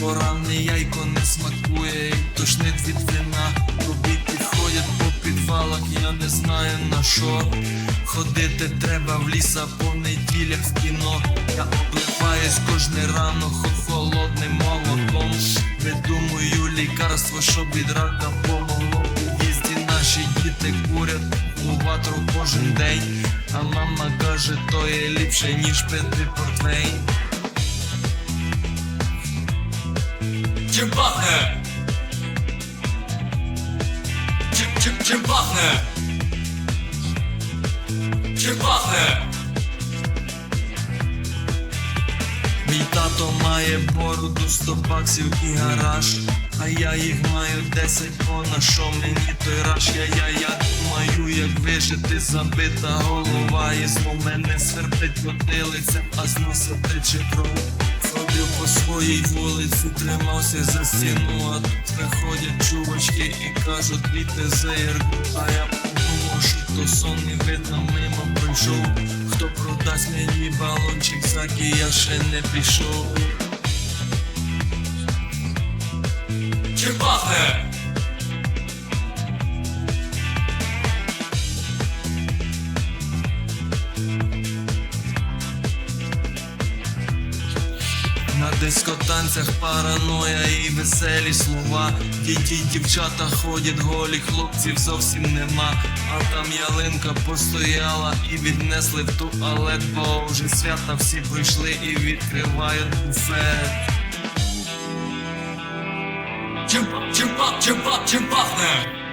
поранне яйко не смакує, і тошнить від вина. Тобі підходять по підвалах, я не знаю на що. Ходити треба в ліса по неділях в кіно. Я обливаюсь кожне ранок хо- холодним молоком. Видумую лікарство, щоб від рака помогло. Їзді наші діти курять у ватру кожен день. А мама каже, то є ліпше, ніж пити портвейн. Чим пахне? Чим, чим, чим пахне? Чим пахне? Мій тато має бороду, 100 баксів і гараж. А я їх маю 10, бо на що мені той раш? Я, я, я думаю, як вижити, забита голова. І з мене свербить потилиця, а з носа кров. Ходив по своїй вулиці, тримався за стіну, а тут приходять чувачки і кажуть, літе заєрку. А я подумав, що то сон і видно мимо пройшов. Хто продасть мені балончик, заки я ще не пішов. Чим дискотанцях параноя і веселі слова. Діті дівчата ходять голі, хлопців зовсім нема. А там ялинка постояла і віднесли в туалет, бо вже свята всі прийшли і відкривають буфет. Чим, чим, чим, чим пахне?